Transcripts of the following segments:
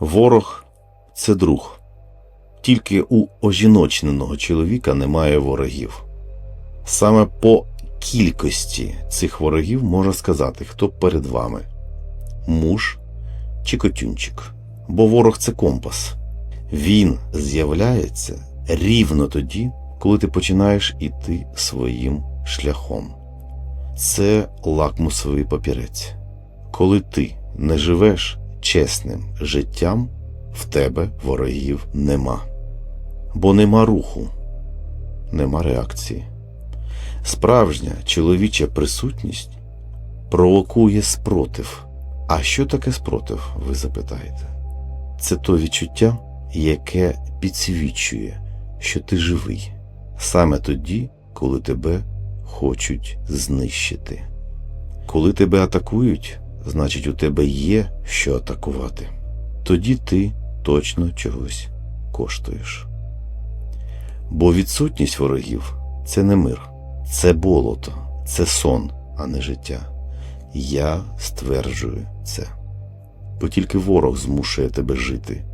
Ворог це друг. Тільки у ожіночненого чоловіка немає ворогів. Саме по кількості цих ворогів можна сказати, хто перед вами муж чи котюнчик. Бо ворог це компас. Він з'являється рівно тоді, коли ти починаєш іти своїм шляхом. Це лакмусовий папірець. Коли ти не живеш чесним життям, в тебе ворогів нема. Бо нема руху, нема реакції. Справжня чоловіча присутність провокує спротив. А що таке спротив, ви запитаєте? Це то відчуття, яке підсвічує, що ти живий, саме тоді, коли тебе хочуть знищити. Коли тебе атакують, значить у тебе є що атакувати. Тоді ти точно чогось коштуєш. Бо відсутність ворогів це не мир, це болото, це сон, а не життя. Я стверджую це. Бо тільки ворог змушує тебе жити,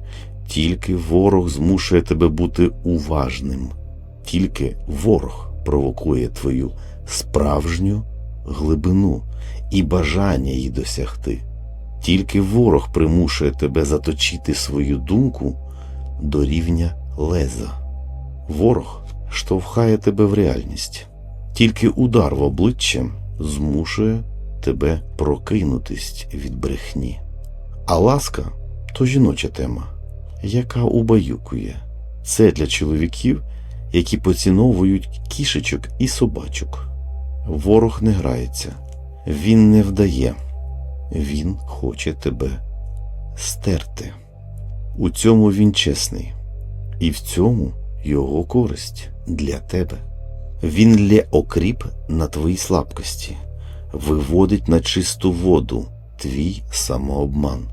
тільки ворог змушує тебе бути уважним, тільки ворог провокує твою справжню глибину і бажання її досягти. Тільки ворог примушує тебе заточити свою думку до рівня леза. Ворог штовхає тебе в реальність. Тільки удар в обличчя змушує тебе прокинутись від брехні. А ласка то жіноча тема, яка убаюкує. Це для чоловіків, які поціновують кішечок і собачок. Ворог не грається, він не вдає, він хоче тебе стерти. У цьому він чесний, і в цьому його користь для тебе. Він лє окріп на твої слабкості, виводить на чисту воду твій самообман.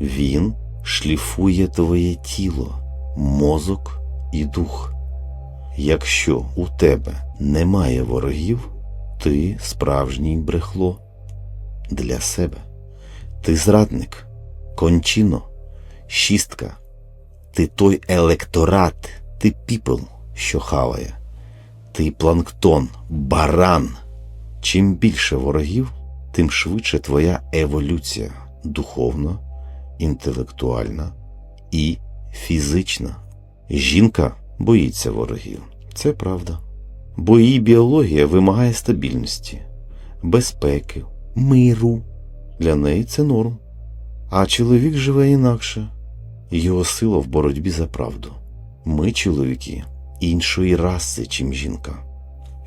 Він шліфує твоє тіло, мозок і дух. Якщо у тебе немає ворогів, ти справжній брехло для себе. Ти зрадник, кончино, шістка. Ти той електорат, ти піпел, що хаває. Ти планктон, баран. Чим більше ворогів, тим швидше твоя еволюція духовна, інтелектуальна і фізична. Жінка боїться ворогів. Це правда. Бо її біологія вимагає стабільності, безпеки, миру. Для неї це норм. А чоловік живе інакше. Його сила в боротьбі за правду. Ми, чоловіки, іншої раси, чим жінка.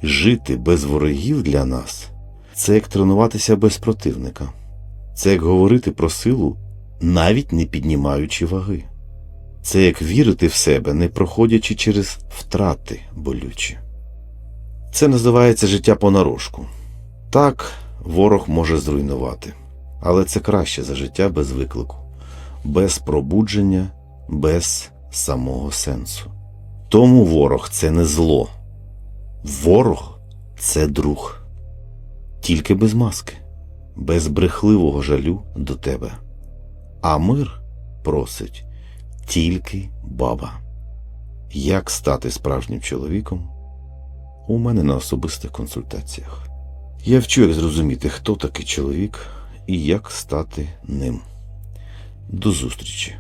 Жити без ворогів для нас це як тренуватися без противника. Це як говорити про силу, навіть не піднімаючи ваги. Це як вірити в себе, не проходячи через втрати болючі. Це називається життя понарошку. Так, ворог може зруйнувати, але це краще за життя без виклику, без пробудження, без самого сенсу. Тому ворог це не зло. Ворог це друг. Тільки без маски, без брехливого жалю до тебе. А мир просить тільки баба. Як стати справжнім чоловіком? У мене на особистих консультаціях. Я вчу, як зрозуміти, хто такий чоловік і як стати ним. До зустрічі!